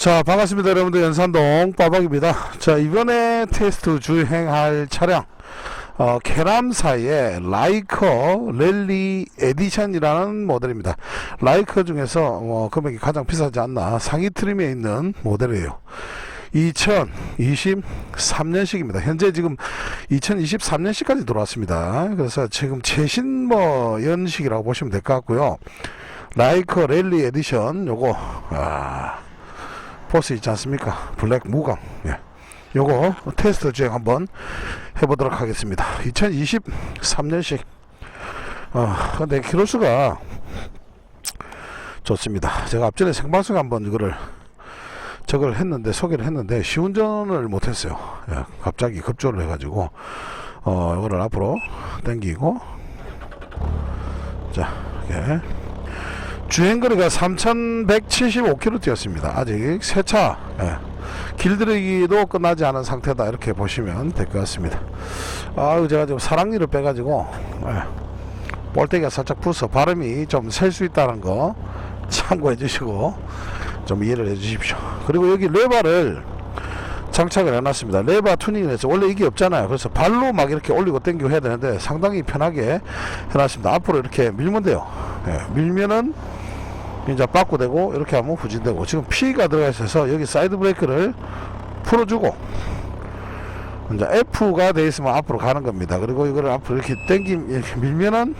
자 반갑습니다 여러분들. 연산동 빠박입니다. 자 이번에 테스트 주행할 차량 어, 캐람사의 라이커 랠리 에디션이라는 모델입니다. 라이커 중에서 어, 금액이 가장 비싸지 않나 상위 트림에 있는 모델이에요. 2023년식입니다. 현재 지금 2023년식까지 들어왔습니다. 그래서 지금 최신 뭐 연식이라고 보시면 될 것 같고요. 라이커 랠리 에디션 요거 아 포스 있지 않습니까? 블랙 무광. 예. 요거 테스트 주행 한번 해보도록 하겠습니다. 2023년식. 어, 근데 키로수가 좋습니다. 제가 앞전에 생방송 한번 이거를 저걸 했는데 소개를 했는데 시운전을 못했어요. 예, 갑자기 급조를 해가지고 어 이거를 앞으로 당기고 자 이렇게 주행거리가 3,175km 뛰었습니다. 아직 세차 예. 길들이기도 끝나지 않은 상태다 이렇게 보시면 될 것 같습니다. 아유 제가 지금 사랑니를 빼가지고 예. 볼때기가 살짝 부서 발음이 좀 셀 수 있다는 거 참고해 주시고 좀 이해를 해 주십시오. 그리고 여기 레바를 장착을 해놨습니다. 레바 튜닝을 해서 원래 이게 없잖아요. 그래서 발로 막 이렇게 올리고 당기고 해야 되는데 상당히 편하게 해놨습니다. 앞으로 이렇게 밀면 돼요. 예, 밀면은 이제 바꾸되고 이렇게 하면 후진되고 지금 P가 들어가 있어서 여기 사이드 브레이크를 풀어주고 이제 F가 돼 있으면 앞으로 가는 겁니다. 그리고 이거를 앞으로 이렇게 당기 이렇게 밀면은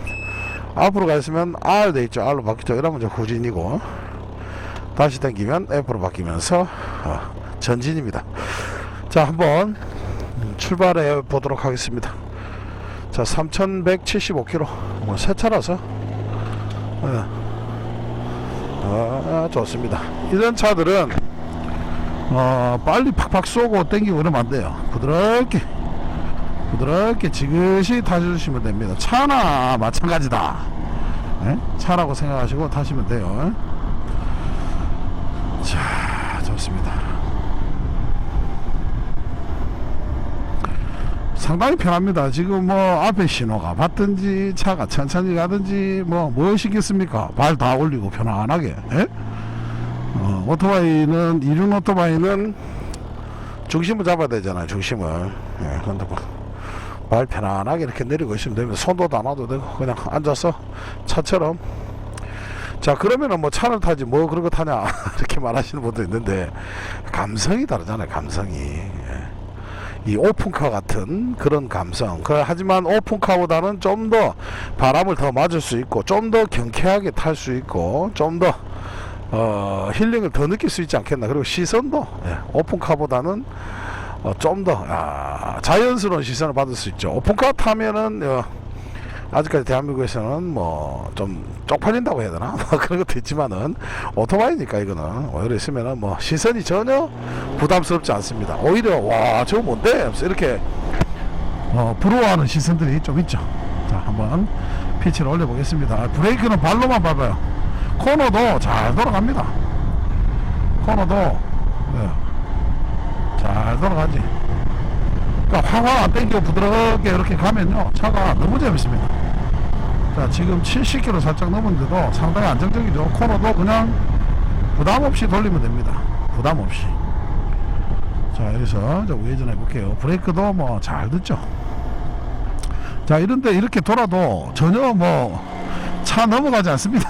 앞으로 가 있으면 R 돼 있죠. R로 바뀌죠. 이러면 이제 후진이고 다시 당기면 F로 바뀌면서 어, 전진입니다. 자 한번 출발해 보도록 하겠습니다. 자 3,175km 뭐 새 차라서 예. 아, 좋습니다. 이런 차들은 어, 빨리 팍팍 쏘고 땡기고 그러면 안 돼요. 부드럽게 부드럽게 지그시 타주시면 됩니다. 차나 마찬가지다. 예? 차라고 생각하시고 타시면 돼요. 자, 좋습니다. 상당히 편합니다. 지금 뭐 앞에 신호가 받든지 차가 천천히 가든지 뭐 무엇이겠습니까? 발 다 올리고 편안하게. 예? 어, 오토바이는 이륜 오토바이는 중심을 잡아야 되잖아요. 중심을. 예, 그런데 뭐발 편안하게 이렇게 내리고 있으면 됩니다. 손도 담아도 되고 그냥 앉아서 차처럼. 자 그러면은 뭐 차를 타지 뭐 그런 거 타냐 이렇게 말하시는 분도 있는데 감성이 다르잖아요. 감성이. 예. 이 오픈카 같은 그런 감성. 그, 하지만 오픈카보다는 좀 더 바람을 더 맞을 수 있고, 좀 더 경쾌하게 탈 수 있고, 좀 더, 어, 힐링을 더 느낄 수 있지 않겠나. 그리고 시선도, 예, 오픈카보다는 어, 좀 더, 아, 자연스러운 시선을 받을 수 있죠. 오픈카 타면은, 어, 아직까지 대한민국에서는 뭐 좀 쪽팔린다고 해야 되나? 그런 것도 있지만은 오토바이니까 이거는. 오히려 있으면은 뭐 시선이 전혀 부담스럽지 않습니다. 오히려 와 저거 뭔데? 이렇게 어, 부러워하는 시선들이 좀 있죠. 자 한번 피치를 올려보겠습니다. 아, 브레이크는 발로만 밟아요. 코너도 잘 돌아갑니다. 코너도 네. 잘 돌아가지. 그러니까 확확 안 땡기고 부드럽게 이렇게 가면요. 차가 너무 재밌습니다 자 지금 70km 살짝 넘었는데도 상당히 안정적이죠. 코너도 그냥 부담 없이 돌리면 됩니다. 부담 없이. 자 여기서 저 우회전 해볼게요. 브레이크도 뭐 잘 듣죠. 자 이런데 이렇게 돌아도 전혀 뭐 차 넘어가지 않습니다.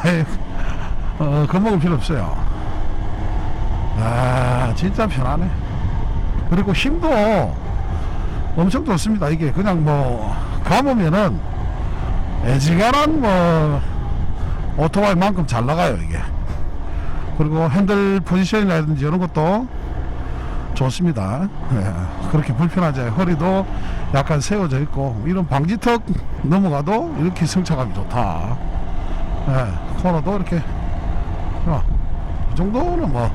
어, 겁먹을 필요 없어요. 아 진짜 편하네. 그리고 힘도 엄청 좋습니다. 이게 그냥 뭐 감으면은 애지간한 뭐 오토바이만큼 잘 나가요 이게. 그리고 핸들 포지션이라든지 이런 것도 좋습니다. 예, 그렇게 불편하지 허리도 약간 세워져 있고 이런 방지턱 넘어가도 이렇게 승차감이 좋다. 예, 코너도 이렇게 어, 이 정도는 뭐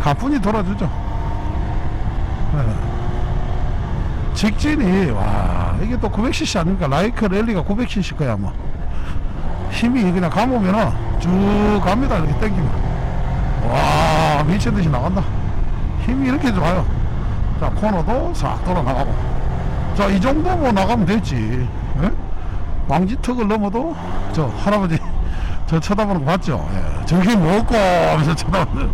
가뿐히 돌아주죠. 예. 직진이 와 이게 또 900cc 아닙니까? 라이크 랠리가 900cc 거야 뭐. 힘이 그냥 감으면은 쭉 갑니다. 이렇게 당기면. 와 미친듯이 나간다. 힘이 이렇게 좋아요. 자 코너도 싹 돌아 나가고. 자 이 정도 뭐 나가면 되지. 예? 왕지턱을 넘어도 저 할아버지 저 쳐다보는 거 봤죠? 예. 저기 뭐고 하면서 쳐다보는.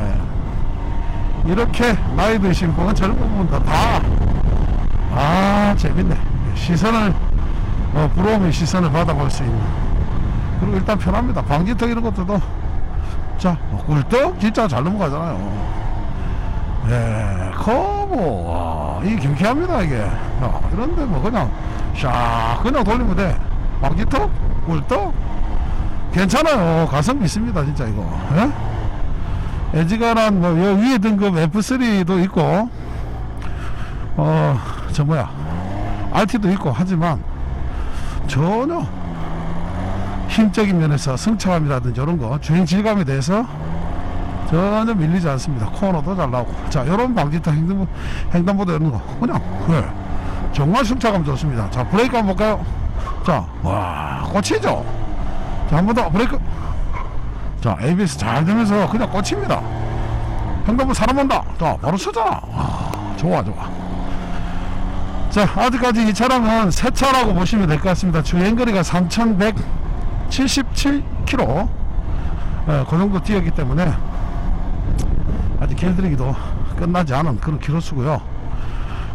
예. 이렇게 나이 드신 분은 젊은 분들 다, 아, 재밌네. 시선을, 어, 부러움의 시선을 받아볼 수 있는. 그리고 일단 편합니다. 방지턱 이런 것들도, 자, 뭐 꿀떡 진짜 잘 넘어가잖아요. 예, 커브, 와, 이 경쾌합니다, 이게. 야, 이런데 뭐 그냥, 샥, 그냥 돌리면 돼. 방지턱? 꿀떡? 괜찮아요. 가성비 있습니다, 진짜 이거. 예? 에지가란 뭐여 위에 등급 F3도 있고 어저 뭐야 RT도 있고 하지만 전혀 힘적인 면에서 승차감이라든지 이런 거 주행 질감에 대해서 전혀 밀리지 않습니다. 코너도 잘 나오고. 자 이런 방지턱 횡단, 횡단보도 이런 거 그냥 예, 정말 승차감 좋습니다. 자 브레이크 한번 볼까요? 자와 꽂히죠? 자 한 번 더 브레이크. 자 ABS 잘 되면서 그냥 꽂힙니다. 횡단보 사람 온다. 자 바로 서잖아 아, 좋아 좋아 자 아직까지 이 차량은 새 차라고 보시면 될 것 같습니다. 주행거리가 3177km 예, 그 정도 뛰었기 때문에 아직 길들이기도 끝나지 않은 그런 키로수고요.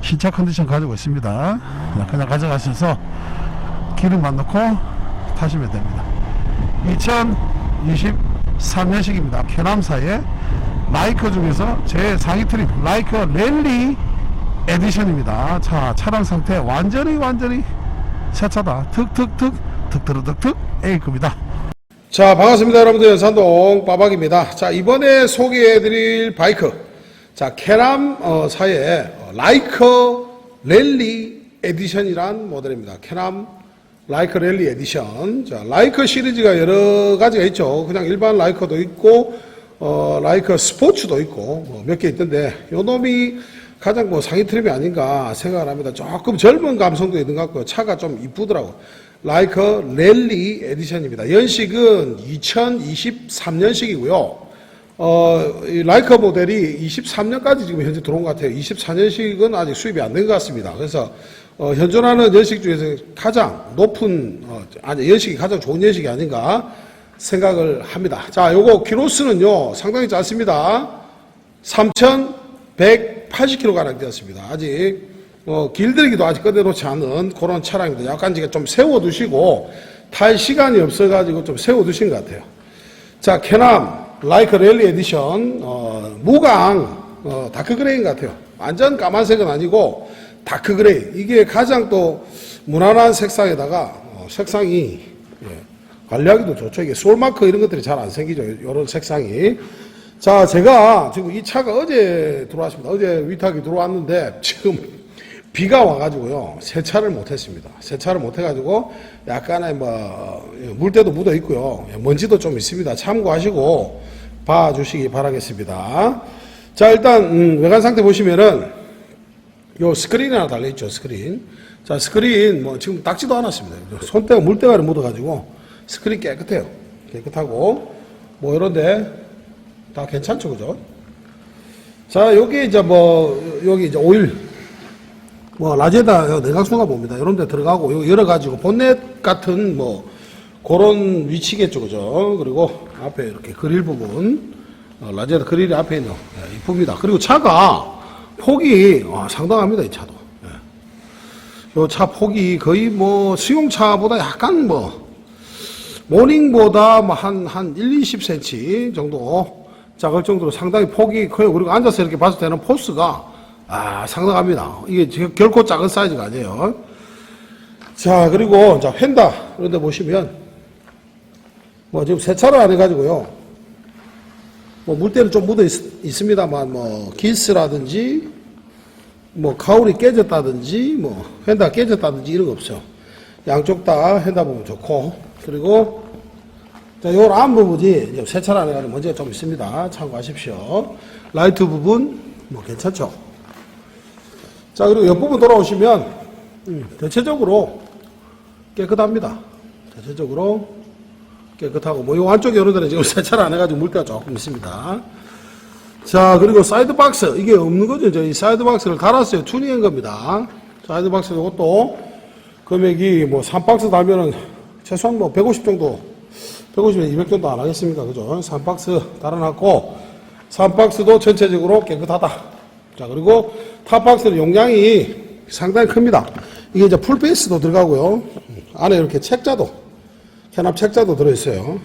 신차 컨디션 가지고 있습니다. 자, 그냥 가져가셔서 기름만 넣고 타시면 됩니다. 2023년식입니다. 캐남사의 라이커 중에서 제 상위 트림 라이커 랠리 에디션입니다. 자 차량 상태 완전히 완전히 새 차다. 툭툭툭 툭툭툭툭 A급이다. 자 반갑습니다 여러분들 연산동 빠박입니다 자 이번에 소개해드릴 바이크 자 캐남 어, 사의 어, 라이커 랠리 에디션이란 모델입니다 캐남 라이커 랠리 에디션 자 라이커 시리즈가 여러 가지가 있죠 그냥 일반 라이커도 있고 어, 라이커 스포츠도 있고 뭐 몇개 있던데 요 놈이 가장 뭐 상위 트림이 아닌가 생각을 합니다 조금 젊은 감성도 있는 것 같고요 차가 좀 이쁘더라고 라이커 랠리 에디션입니다. 연식은 2023년식이고요. 어, 이 라이커 모델이 23년까지 지금 현재 들어온 것 같아요. 24년식은 아직 수입이 안 된 것 같습니다. 그래서 어, 현존하는 연식 중에서 가장 높은 어, 아니 연식이 가장 좋은 연식이 아닌가 생각을 합니다. 자, 요거 키로수는요 상당히 짧습니다. 3,180km 가량 되었습니다. 아직 어, 길들이기도 아직 끝내놓지 않은 그런 차량입니다. 약간 지금 좀 세워두시고 탈 시간이 없어가지고 좀 세워두신 것 같아요. 자, 캐남 라이크 랠리 에디션 어, 무광 어, 다크 그레이인 것 같아요. 완전 까만색은 아니고 다크 그레이 이게 가장 또 무난한 색상에다가 어, 색상이 예, 관리하기도 좋죠. 이게 솔마크 이런 것들이 잘 안 생기죠. 이런 색상이. 자, 제가 지금 이 차가 어제 들어왔습니다. 어제 위탁이 들어왔는데 지금 비가 와가지고요 세차를 못했습니다. 세차를 못해가지고 약간의 뭐 물때도 묻어 있고요 먼지도 좀 있습니다. 참고하시고 봐주시기 바라겠습니다. 자 일단 음, 외관 상태 보시면은 요 스크린 하나 달려 있죠 스크린. 자 스크린 뭐 지금 닦지도 않았습니다. 손때가 물때가 묻어가지고 스크린 깨끗해요. 깨끗하고 뭐 이런데 다 괜찮죠 그죠? 자 여기 이제 뭐 여기 이제 오일 뭐 라제다 내각수가 봅니다. 이런 데 들어가고 요 여러 가지고 본넷 같은 뭐 그런 위치겠죠, 그죠? 그리고 앞에 이렇게 그릴 부분 어, 라제다 그릴이 앞에 있는 예, 이쁩니다. 그리고 차가 폭이 어, 상당합니다, 이 차도. 요차 폭이 거의 뭐 수용차보다 약간 뭐 모닝보다 뭐 한, 한 1, 20cm 정도 작을 정도로 상당히 폭이 커요. 그리고 앉아서 이렇게 봤을 때는 포스가 아, 상당합니다. 이게 결코 작은 사이즈가 아니에요. 자, 그리고, 자, 휀다. 그런데 보시면, 뭐, 지금 세차를 안 해가지고요. 뭐, 물때는 좀 묻어 있, 있습니다만, 뭐, 기스라든지, 뭐, 가울이 깨졌다든지, 뭐, 휀다 깨졌다든지 이런 거 없죠. 양쪽 다 휀다 보면 좋고, 그리고, 자, 요 앞부분이 이제 세차를 안 해가지고 문제가 좀 있습니다. 참고하십시오. 라이트 부분, 뭐, 괜찮죠? 자, 그리고 옆부분 돌아오시면, 음, 대체적으로 깨끗합니다. 대체적으로 깨끗하고, 뭐, 요 안쪽 여러 데는 지금 세차를 안 해가지고 물때가 조금 있습니다. 자, 그리고 사이드 박스. 이게 없는 거죠. 저희 사이드 박스를 달았어요. 튜닝한 겁니다. 사이드 박스 이것도 금액이 뭐 3박스 달면은 최소한 뭐 150 정도, 150에 200 정도 안 하겠습니까? 그죠? 3박스 달아놨고, 3박스도 전체적으로 깨끗하다. 자, 그리고 탑박스는 용량이 상당히 큽니다. 이게 이제 풀베이스도 들어가고요. 안에 이렇게 책자도, 캐납 책자도 들어있어요.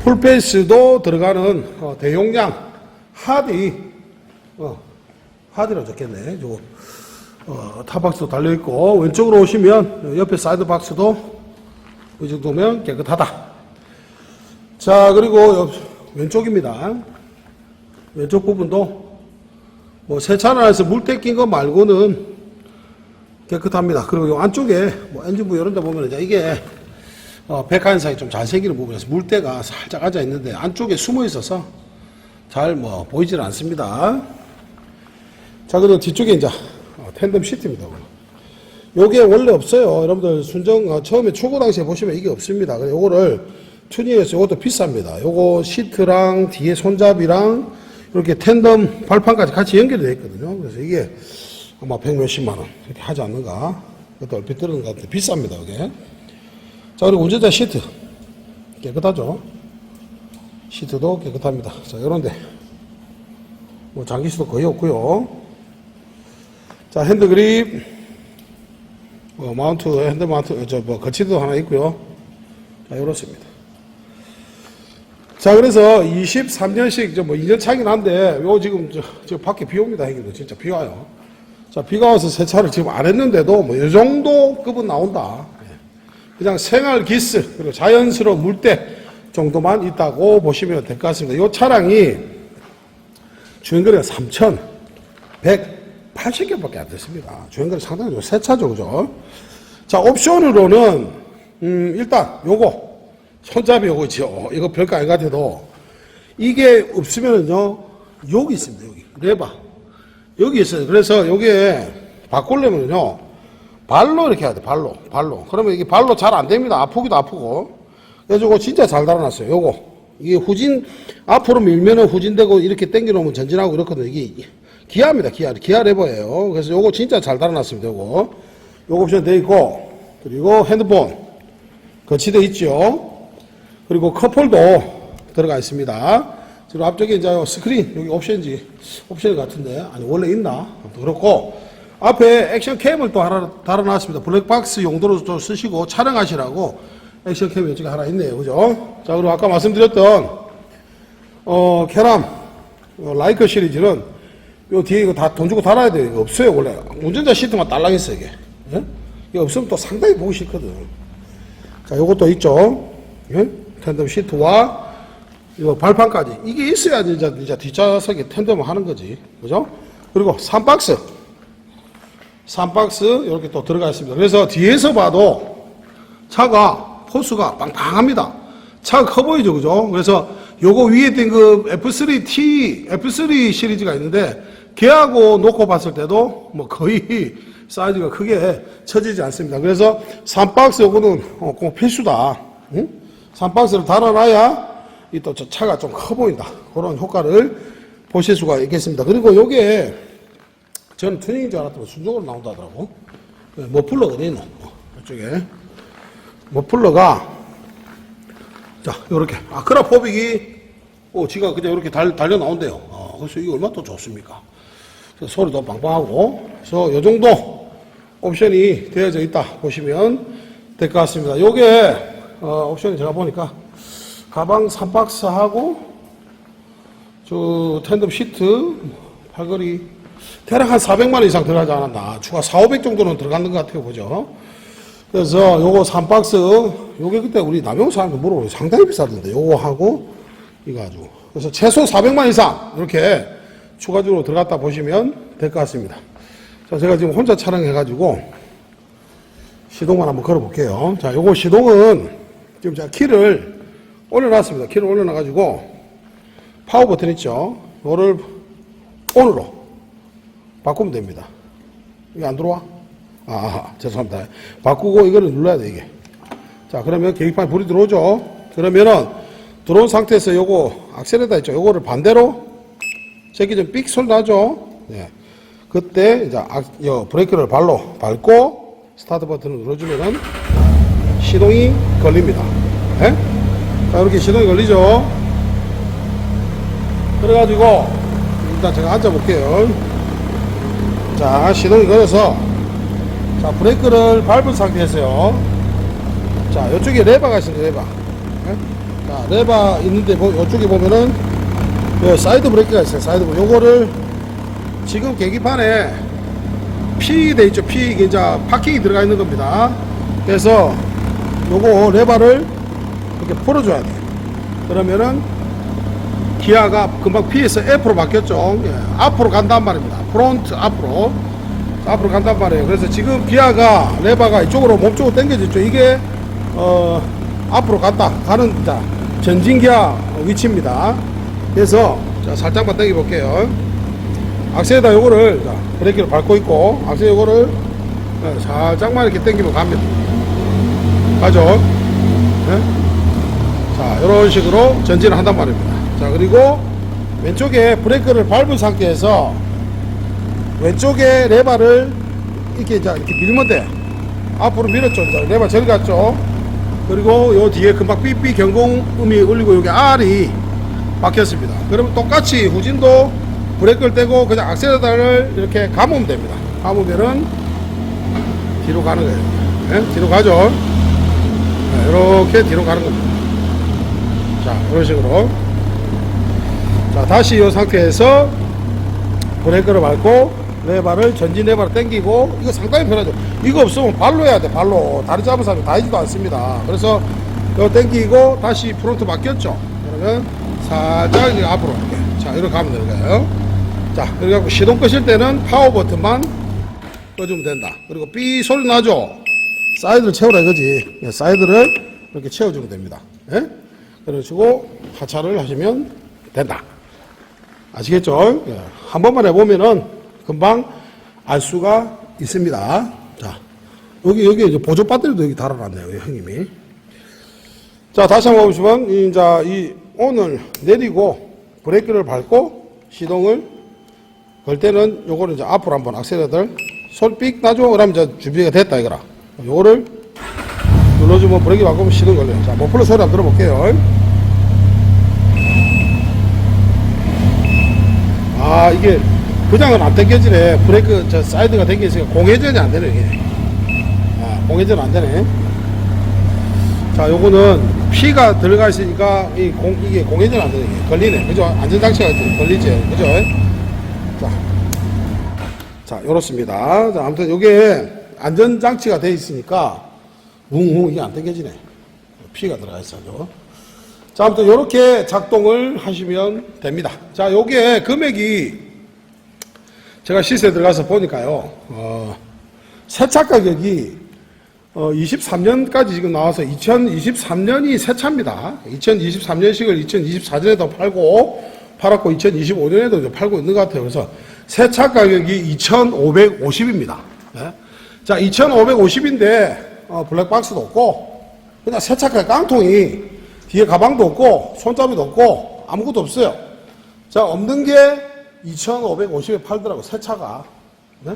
풀베이스도 들어가는 어, 대용량 하디, 어, 하디로 적겠네. 요거, 어, 탑박스도 달려있고, 왼쪽으로 오시면 옆에 사이드 박스도 이 정도면 깨끗하다. 자, 그리고 옆, 왼쪽입니다. 왼쪽 부분도 뭐 세차 안에서 물때 낀 거 말고는 깨끗합니다. 그리고 요 안쪽에 뭐 엔진부 이런 데 보면 이제 이게 어, 백화현상이 좀 잘 생기는 부분에서 물때가 살짝 앉아 있는데 안쪽에 숨어 있어서 잘 뭐 보이질 않습니다. 자, 그리고 뒤쪽에 이제 어, 텐덤 시트입니다. 요게 원래 없어요. 여러분들 순정 어, 처음에 초고 당시에 보시면 이게 없습니다. 요거를 튜닝해서 이것도 비쌉니다. 요거 시트랑 뒤에 손잡이랑 이렇게 텐덤 발판까지 같이 연결이 되어 있거든요. 그래서 이게 아마 백 몇십만 원 이렇게 하지 않는가. 그것도 얼핏 들은 것 같은데 비쌉니다. 이게. 자 그리고 운전자 시트 깨끗하죠. 시트도 깨끗합니다. 자 요런데 뭐 장기수도 거의 없고요. 자 핸드 그립 어, 마운트, 핸드 마운트, 저, 뭐, 거치도 하나 있고요. 자, 이렇습니다. 자, 그래서 23년씩, 저, 뭐, 2년 차긴 한데, 요 지금, 저, 저 밖에 비 옵니다, 형님들. 진짜 비 와요. 자, 비가 와서 세차를 지금 안 했는데도, 뭐, 요 정도 급은 나온다. 예. 그냥 생활 기스, 그리고 자연스러운 물때 정도만 있다고 보시면 될 것 같습니다. 요 차량이 주행거리가 3,180개 밖에 안 됐습니다. 주행거리 상당히 좀새 차죠, 그죠? 자, 옵션으로는, 음, 일단, 요거, 손잡이 요거 있죠. 이거 별거 아닌 것 같아도, 이게 없으면은요, 여기 있습니다, 여기. 레바. 여기 있어요. 그래서 요게 바꾸려면요, 발로 이렇게 해야 돼, 발로. 발로. 그러면 이게 발로 잘 안 됩니다. 아프기도 아프고. 요거 진짜 잘 달아놨어요, 요거. 이게 후진, 앞으로 밀면은 후진되고 이렇게 당겨 놓으면 전진하고 그렇거든요. 이게 기아입니다, 기아. 기아 레버예요. 그래서 요거 진짜 잘 달아놨습니다, 요거. 요거 옵션 돼 있고, 그리고 핸드폰. 거치돼 있죠. 그리고 컵홀도 들어가 있습니다. 그리고 앞쪽에 이제 스크린, 여기 옵션지, 옵션 같은데, 아니, 원래 있나? 그렇고, 앞에 액션 캠을 또 하나 달아놨습니다. 블랙박스 용도로 좀 쓰시고 촬영하시라고 액션 캠이 이쪽에 하나 있네요. 그죠? 자, 그리고 아까 말씀드렸던, 어, 캐람, 어, 라이커 시리즈는 요 뒤에 이거 다 돈 주고 달아야 돼요. 이거 없어요, 원래. 운전자 시트만 있어, 이게. 예? 이게 없으면 또 상당히 보기 싫거든. 자, 요것도 있죠. 예? 텐덤 시트와 이 발판까지. 이게 있어야지 이제, 이제 뒷좌석에 텐덤을 하는 거지. 그죠? 그리고 3박스. 3박스 이렇게 또 들어가 있습니다. 그래서 뒤에서 봐도 차가 호수가 빵빵합니다. 차가 커 보이죠, 그죠? 그래서 요거 위에 뜬그 F3T, F3 시리즈가 있는데 걔하고 놓고 봤을 때도 뭐 거의 사이즈가 크게 처지지 않습니다. 그래서 3박스 요거는 어, 꼭 필수다. 응? 3박스를 달아놔야 이 또 저 차가 좀 커 보인다. 그런 효과를 보실 수가 있겠습니다. 그리고 요게 저는 튜닝인 줄 알았더니 순정으로 나온다 하더라고. 네, 머플러가 어디 있노? 어, 이쪽에. 머플러가, 자, 요렇게. 아크라 포빅이, 오, 지가 그냥 이렇게 달, 달려 나온대요. 어, 그래서 이거 얼마나 또 좋습니까? 그래서 소리도 빵빵하고. 그래서 요 정도 옵션이 되어져 있다 보시면 될 것 같습니다. 요게, 어, 옵션이 제가 보니까 가방 3박스 하고 저 텐덤 시트, 팔걸이 대략 한 400만 원 이상 들어가지 않았나. 추가 4, 500 정도는 들어가는 것 같아요. 보죠. 그래서 요거 3박스, 요게 그때 우리 남용 사람들 물어보고 상당히 비싸던데. 요거 하고 이거 가지고. 그래서 최소 400만 이상 이렇게 추가적으로 들어갔다 보시면 될 것 같습니다. 자, 제가 지금 혼자 촬영해 가지고 시동만 한번 걸어 볼게요. 자, 요거 시동은 지금 제가 키를 올려놨습니다. 키를 올려놔가지고 파워 버튼 있죠. 요거를 온으로 바꾸면 됩니다. 이게 안 들어와? 아, 죄송합니다. 바꾸고 이거를 눌러야 돼, 이게. 자, 그러면 계기판에 불이 들어오죠? 그러면은 들어온 상태에서 요거 악셀에다 있죠? 요거를 반대로 제기 좀삑 소리 나죠? 네. 그때 이제 악, 요 브레이크를 발로 밟고 스타트 버튼을 눌러주면은 시동이 걸립니다. 네? 자, 이렇게 시동이 걸리죠? 그래가지고 일단 제가 앉아볼게요. 자 시동이 걸어서 자 브레이크를 밟은 상태에서요. 자 이쪽에 레바가 있습니다. 레바. 예? 자 레바 있는데 뭐 이쪽에 보면은 요 사이드 브레이크가 있어요. 사이드 브레이크. 요거를 지금 계기판에 P 돼 있죠. P 이게 이제 파킹이 들어가 있는 겁니다. 그래서 요거 레바를 이렇게 풀어줘야 돼요. 그러면은 기아가 금방 P에서 F로 바뀌었죠. 예, 앞으로 간단 말입니다. 프론트 앞으로 앞으로 간단 말이에요. 그래서 지금 기아가 레바가 이쪽으로 몸쪽으로 당겨졌죠. 이게 어 앞으로 갔다 가는 자 전진 기아 위치입니다. 그래서 자 살짝만 당겨 볼게요. 악셀에다 요거를 자, 브레이크를 밟고 있고 악셀 요거를 예, 살짝만 이렇게 당기면 갑니다. 가죠. 예? 자, 이런 식으로 전진을 한단 말입니다. 자, 그리고 왼쪽에 브레이크를 밟은 상태에서 왼쪽에 레바를 이렇게 이제 이렇게 밀면 돼. 앞으로 밀었죠. 이제 레바 저리 갔죠. 그리고 요 뒤에 금방 삐삐 경고음이 울리고 여기 R이 박혔습니다. 그러면 똑같이 후진도 브레이크를 떼고 그냥 악셀레터를 이렇게 감으면 됩니다. 감으면은 뒤로 가는 거예요. 예? 뒤로 가죠. 네, 이렇게 뒤로 가는 겁니다. 자, 이런 식으로. 자, 다시 이 상태에서 브레이크를 밟고 레바를 전진 레바를 당기고 이거 상당히 편하죠. 이거 없으면 발로 해야 돼. 발로 다리 잡은 사람이 다니지도 않습니다. 그래서 이거 당기고 다시 프론트 바뀌었죠. 그러면 살짝 앞으로 이렇게 자 이렇게 가면 되는 거예요. 자 그래갖고 시동 끄실 때는 파워 버튼만 꺼주면 된다. 그리고 삐 소리 나죠. 사이드를 채우라 이거지. 예, 사이드를 이렇게 채워주면 됩니다. 예? 그러시고 하차를 하시면 된다. 아시겠죠? 예, 한 번만 해보면은 금방 알 수가 있습니다. 자, 여기, 여기 이제 보조 배터리도 여기 달아놨네요, 이 형님이. 자, 다시 한번 보시면, 이, 이제 이 오늘 내리고 브레이크를 밟고 시동을 걸 때는 요거를 이제 앞으로 한번 악셀레터를 솔삑 나죠? 그러면 이제 준비가 됐다, 이거라. 요거를 눌러주면 브레이크 바꾸면 시동 걸려요. 자, 모플러 소리 한번 들어볼게요. 아 이게 그냥은 안 당겨지네. 브레이크 저 사이드가 당겨있으니까 공회전이 안 되네 이게. 아 공회전 안 되네. 자 요거는 P가 들어가 있으니까 이 공, 이게 공회전 안 되네 이게. 걸리네. 그죠? 안전장치가 걸리지. 그죠? 자, 자 요렇습니다. 자 아무튼 요게 안전장치가 돼 있으니까 웅웅 이게 안 당겨지네 P가 들어가 있어요 자, 아무튼 이렇게 작동을 하시면 됩니다. 자, 요게 금액이 제가 시세에 들어가서 보니까요, 어, 세차 가격이 어, 23년까지 지금 나와서 2023년이 세차입니다. 2023년식을 2024년에도 팔고, 팔았고 2025년에도 이제 팔고 있는 것 같아요. 그래서 세차 가격이 2,550입니다. 자, 2,550인데, 어, 블랙박스도 없고, 그냥 세차가 깡통이 뒤에 가방도 없고 손잡이도 없고 아무것도 없어요. 자 없는 게 2,550에 팔더라고 새 차가. 네?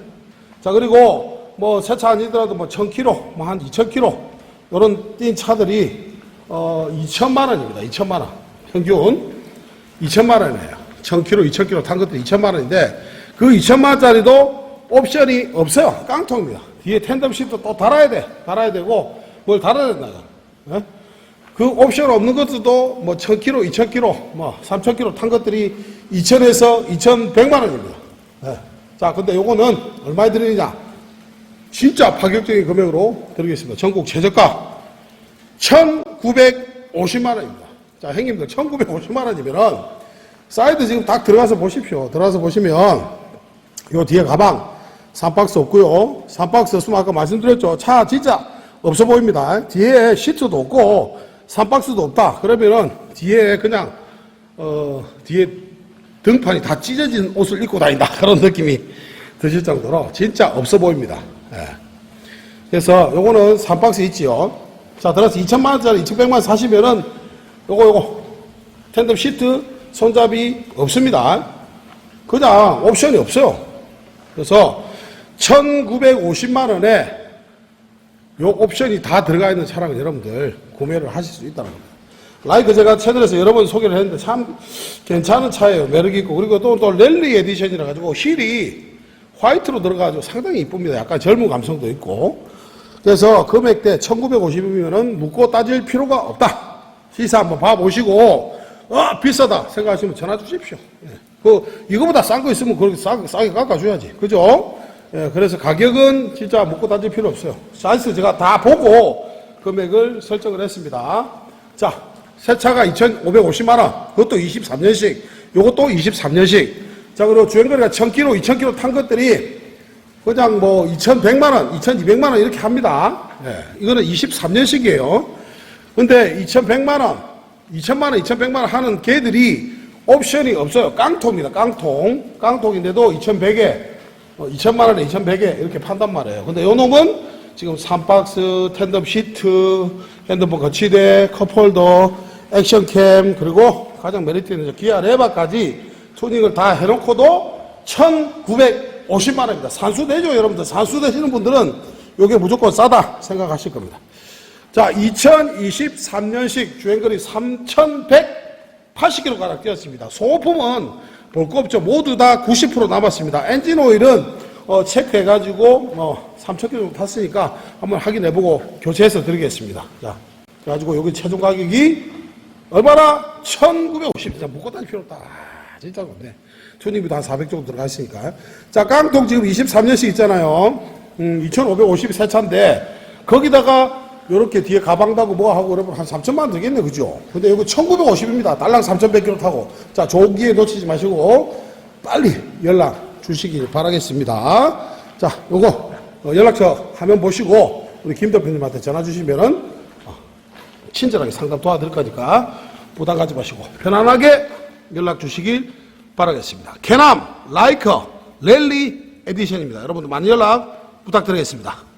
자 그리고 뭐 새 차 아니더라도 뭐 1,000km, 뭐 한 2,000km 이런 뛴 차들이 어 2천만 원입니다. 2천만 원 평균 2천만 원이에요. 1,000km, 2,000km 탄 것들이 2천만 원인데 그 2천만 원짜리도 옵션이 없어요. 깡통입니다. 뒤에 텐덤 시트 또 달아야 돼. 달아야 되고 뭘 달아야 된다. 네? 그 옵션 없는 것들도 뭐 1000km, 2000km, 뭐 3000km 탄 것들이 2000에서 2100만 원입니다. 네. 자, 근데 요거는 얼마에 드리느냐? 진짜 파격적인 금액으로 드리겠습니다. 전국 최저가 1950만 원입니다. 자, 형님들 1950만 원이면은 사이드 지금 딱 들어가서 보십시오. 들어가서 보시면 요 뒤에 가방 3박스 없고요. 3박스 없으면 아까 말씀드렸죠. 차 진짜 없어 보입니다. 뒤에 시트도 없고 3박스도 없다. 그러면은 뒤에 그냥 어 뒤에 등판이 다 찢어진 옷을 입고 다닌다. 그런 느낌이 드실 정도로 진짜 없어 보입니다. 예. 그래서 요거는 3박스 있지요. 자, 들어서 2천만 원짜리 2,100만 원 사시면은 요거 요거 텐덤 시트 손잡이 없습니다. 그냥 옵션이 없어요. 그래서 1,950만 원에 요 옵션이 다 들어가 있는 차량을 여러분들 구매를 하실 수 있다는 겁니다. 라이크 제가 채널에서 여러 번 소개를 했는데 참 괜찮은 차예요. 매력 있고. 그리고 또, 또 랠리 에디션이라 가지고 휠이 화이트로 들어가지고 상당히 이쁩니다. 약간 젊은 감성도 있고. 그래서 금액대 1950이면은 묻고 따질 필요가 없다. 시사 한번 봐보시고, 어, 비싸다 생각하시면 전화 주십시오. 예. 그, 이거보다 싼 거 있으면 그렇게 싸게 깎아줘야지. 그죠? 예, 그래서 가격은 진짜 묻고 따질 필요 없어요. 사이즈 제가 다 보고 금액을 설정을 했습니다. 자, 새 차가 2,550만원. 그것도 23년식. 요것도 23년식. 자, 그리고 주행거리가 1,000km, 2,000km 탄 것들이 그냥 뭐 2,100만원, 2,200만원 이렇게 합니다. 예, 이거는 23년식이에요. 근데 2,100만원, 2,000만원, 2,100만원 하는 개들이 옵션이 없어요. 깡통입니다. 깡통. 깡통인데도 2,100에, 2,000만원에 2,100에 이렇게 판단 말이에요. 근데 요 놈은 지금 3박스, 텐덤 시트, 핸드폰 거치대, 컵홀더, 액션캠, 그리고 가장 메리트 있는 저 기아 레바까지 투닝을 다 해놓고도 1,950만 원입니다. 산수 되죠, 여러분들. 산수 되시는 분들은 이게 무조건 싸다 생각하실 겁니다. 자, 2023년식 주행거리 3,180km 가량 뛰었습니다. 소모품은 볼 거 없죠. 모두 다 90% 남았습니다. 엔진 오일은 어, 체크해가지고 어, 3,000km 정도 탔으니까 한번 확인해보고 교체해서 드리겠습니다. 자, 그래가지고 여기 최종 가격이 얼마나? 1,950. 진짜 묶고 다닐 필요 없다. 아, 진짜 좋네. 투닝비도 한 400 정도 들어가 있으니까. 자, 깡통 지금 23년씩 있잖아요. 음, 2,550이 새 차인데, 거기다가 요렇게 뒤에 가방 다고 뭐 하고 그러면 한 3천만 원 들겠네, 그죠? 근데 이거 1950입니다. 달랑 3,100km 타고. 자, 조기에 놓치지 마시고, 빨리 연락 주시길 바라겠습니다. 자, 요거, 어, 연락처 화면 보시고, 우리 김 대표님한테 전화 주시면은, 어, 친절하게 상담 도와드릴 거니까 부담 가지 마시고 편안하게 연락 주시길 바라겠습니다. 캐남, 라이커, 랠리 에디션입니다. 여러분들 많이 연락 부탁드리겠습니다.